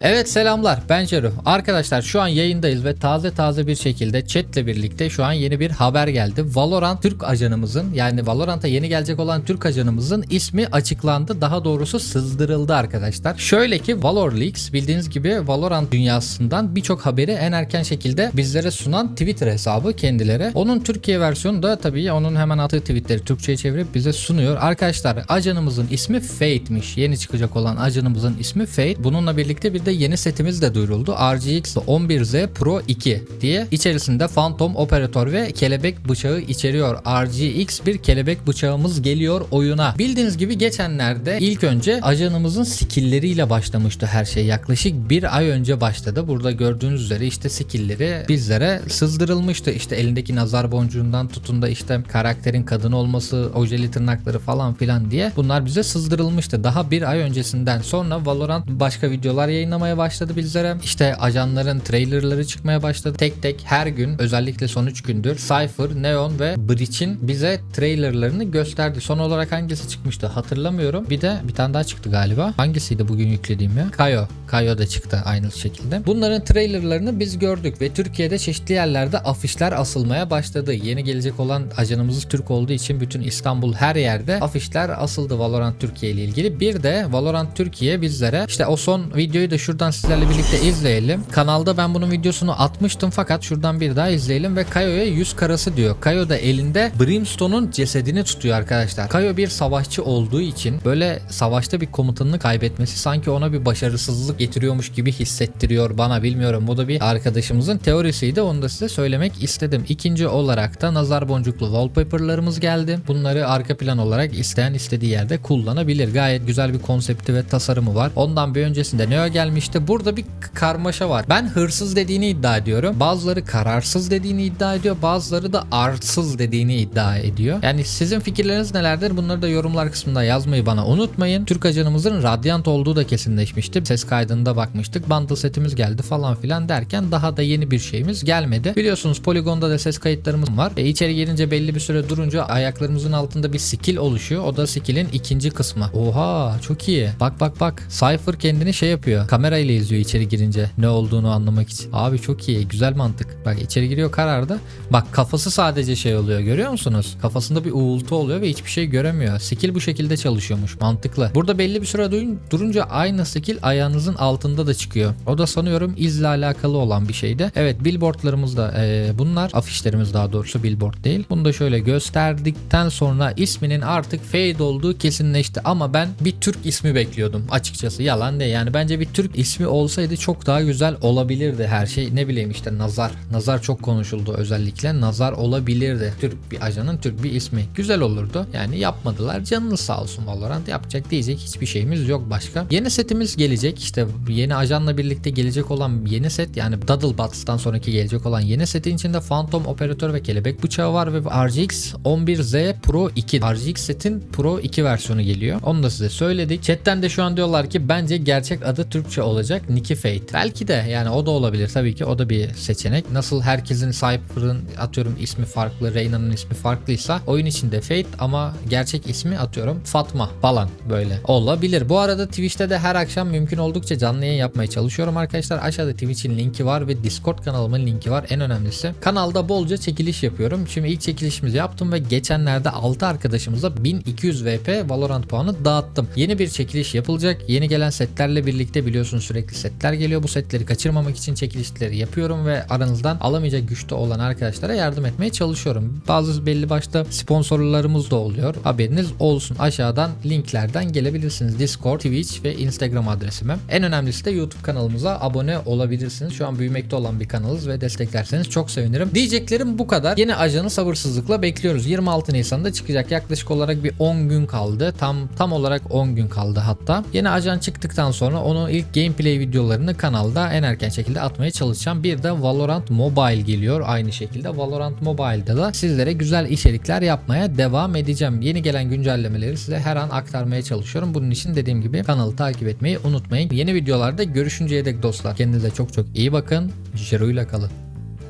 Evet selamlar ben Ceru. Arkadaşlar şu an yayındayız ve taze taze bir şekilde chatle birlikte şu an yeni bir haber geldi. Valorant Türk ajanımızın yani Valorant'a yeni gelecek olan Türk ajanımızın ismi açıklandı. Daha doğrusu sızdırıldı arkadaşlar. Şöyle ki Valor Leaks bildiğiniz gibi Valorant dünyasından birçok haberi en erken şekilde bizlere sunan Twitter hesabı kendileri. Onun Türkiye versiyonu da tabii onun hemen attığı tweetleri Türkçe'ye çevirip bize sunuyor. Arkadaşlar ajanımızın ismi Fate'miş. Yeni çıkacak olan ajanımızın ismi Fate. Bununla birlikte bir de yeni setimiz de duyuruldu. RGX 11Z Pro 2 diye. İçerisinde Phantom operatör ve kelebek bıçağı içeriyor. RGX bir kelebek bıçağımız geliyor oyuna. Bildiğiniz gibi geçenlerde ilk önce ajanımızın skill'leriyle başlamıştı her şey. Yaklaşık bir ay önce başladı. Burada gördüğünüz üzere işte skill'leri bizlere sızdırılmıştı. İşte elindeki nazar boncuğundan tutun da işte karakterin kadın olması, ojeli tırnakları falan filan diye bunlar bize sızdırılmıştı. Daha bir ay öncesinden sonra Valorant başka videolar yayınlamaya başladı bizlere. İşte ajanların trailerları çıkmaya başladı. Tek tek her gün özellikle son 3 gündür Cypher, Neon ve Breach'in bize trailerlarını gösterdi. Son olarak hangisi çıkmıştı hatırlamıyorum. Bir de bir tane daha çıktı galiba. Hangisiydi bugün yüklediğim ya? Kayo. Kayo da çıktı aynı şekilde. Bunların trailerlarını biz gördük ve Türkiye'de çeşitli yerlerde afişler asılmaya başladı. Yeni gelecek olan ajanımız Türk olduğu için bütün İstanbul her yerde afişler asıldı Valorant Türkiye ile ilgili. Bir de Valorant Türkiye bizlere işte o son videoyu da şuradan sizlerle birlikte izleyelim. Kanalda ben bunun videosunu atmıştım fakat şuradan bir daha izleyelim ve Kayo'ya yüz karası diyor. Kayo da elinde Brimstone'un cesedini tutuyor arkadaşlar. Kayo bir savaşçı olduğu için böyle savaşta bir komutanını kaybetmesi sanki ona bir başarısızlık getiriyormuş gibi hissettiriyor bana bilmiyorum. Bu da bir arkadaşımızın teorisiydi. Onu da size söylemek istedim. İkinci olarak da nazar boncuklu wallpaper'larımız geldi. Bunları arka plan olarak isteyen istediği yerde kullanabilir. Gayet güzel bir konsepti ve tasarımı var. Ondan bir öncesinde Neo gelmişti. Burada bir karmaşa var. Ben hırsız dediğini iddia ediyorum. Bazıları kararsız dediğini iddia ediyor. Bazıları da arsız dediğini iddia ediyor. Yani sizin fikirleriniz nelerdir? Bunları da yorumlar kısmında yazmayı bana unutmayın. Türk ajanımızın Radiant olduğu da kesinleşmişti. Ses kaydında bakmıştık. Bundle setimiz geldi falan filan derken daha da yeni bir şeyimiz gelmedi. Biliyorsunuz Polygon'da da ses kayıtlarımız var. E içeri girince belli bir süre durunca ayaklarımızın altında bir skill oluşuyor. O da skill'in ikinci kısmı. Oha çok iyi. Bak bak bak. Cypher kendini şey yapıyor. Kamerayla izliyor içeri girince ne olduğunu anlamak için. Abi çok iyi. Güzel mantık. Bak içeri giriyor kararda. Bak kafası sadece şey oluyor. Görüyor musunuz? Kafasında bir uğultu oluyor ve hiçbir şey göremiyor. Skill bu şekilde çalışıyormuş. Mantıklı. Burada belli bir süre durunca aynı skill ayağınızın altında da çıkıyor. O da sanıyorum izle alakalı olan bir şeydi. Evet billboardlarımızda e, bunlar. Afişlerimiz daha doğrusu billboard değil. Bunu da şöyle gösterdikten sonra isminin artık fade olduğu kesinleşti. Ama ben bir Türk ismi bekliyordum açıkçası. Yalan değil. Yani bence bir Türk ismi olsaydı çok daha güzel olabilirdi her şey. Ne bileyim işte Nazar. Nazar çok konuşuldu özellikle. Nazar olabilirdi. Türk bir ajanın Türk bir ismi. Güzel olurdu. Yani yapmadılar. Canınız sağ olsun Valorant. Yapacak diyecek hiçbir şeyimiz yok başka. Yeni setimiz gelecek. İşte yeni ajanla birlikte gelecek olan yeni set yani Doodlebuts'tan sonraki gelecek olan yeni setin içinde Phantom operatör ve kelebek bıçağı var ve RGX 11Z Pro 2. RGX setin Pro 2 versiyonu geliyor. Onu da size söyledik. Chatten de şu an diyorlar ki bence gerçek adı Türkçe olacak Nicky Fate. Belki de yani o da olabilir tabii ki o da bir seçenek. Nasıl herkesin Cypher'ın atıyorum ismi farklı, Reyna'nın ismi farklıysa oyun içinde Fate ama gerçek ismi atıyorum Fatma falan böyle olabilir. Bu arada Twitch'te de her akşam mümkün oldukça canlı yayın yapmaya çalışıyorum arkadaşlar. Aşağıda Twitch'in linki var ve Discord kanalımın linki var. En önemlisi kanalda bolca çekiliş yapıyorum. Şimdi ilk çekilişimizi yaptım ve geçenlerde 6 arkadaşımıza 1200 VP Valorant puanı dağıttım. Yeni bir çekiliş yapılacak. Yeni gelen setlerle birlikte biliyorsunuz sürekli setler geliyor. Bu setleri kaçırmamak için çekilişleri yapıyorum ve aranızdan alamayacak güçte olan arkadaşlara yardım etmeye çalışıyorum. Bazı belli başta sponsorlarımız da oluyor. Haberiniz olsun. Aşağıdan linklerden gelebilirsiniz. Discord, Twitch ve Instagram adresime. En önemlisi de YouTube kanalımıza abone olabilirsiniz. Şu an büyümekte olan bir kanalız ve desteklerseniz çok sevinirim. Diyeceklerim bu kadar. Yeni ajanı sabırsızlıkla bekliyoruz. 26 Nisan'da çıkacak. Yaklaşık olarak bir 10 gün kaldı. Tam tam olarak 10 gün kaldı hatta. Yeni ajan çıktıktan sonra onun ilk gameplay videolarını kanalda en erken şekilde atmaya çalışacağım. Bir de Valorant Mobile geliyor aynı şekilde. Valorant Mobile'da da sizlere güzel içerikler yapmaya devam edeceğim. Yeni gelen güncellemeleri size her an aktarmaya çalışıyorum. Bunun için dediğim gibi kanalı takip etmeyi unutmayın. Yeni videolarda görüşünceye dek dostlar. Kendinize çok çok iyi bakın. Jero'yla kalın.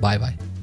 Bay bay.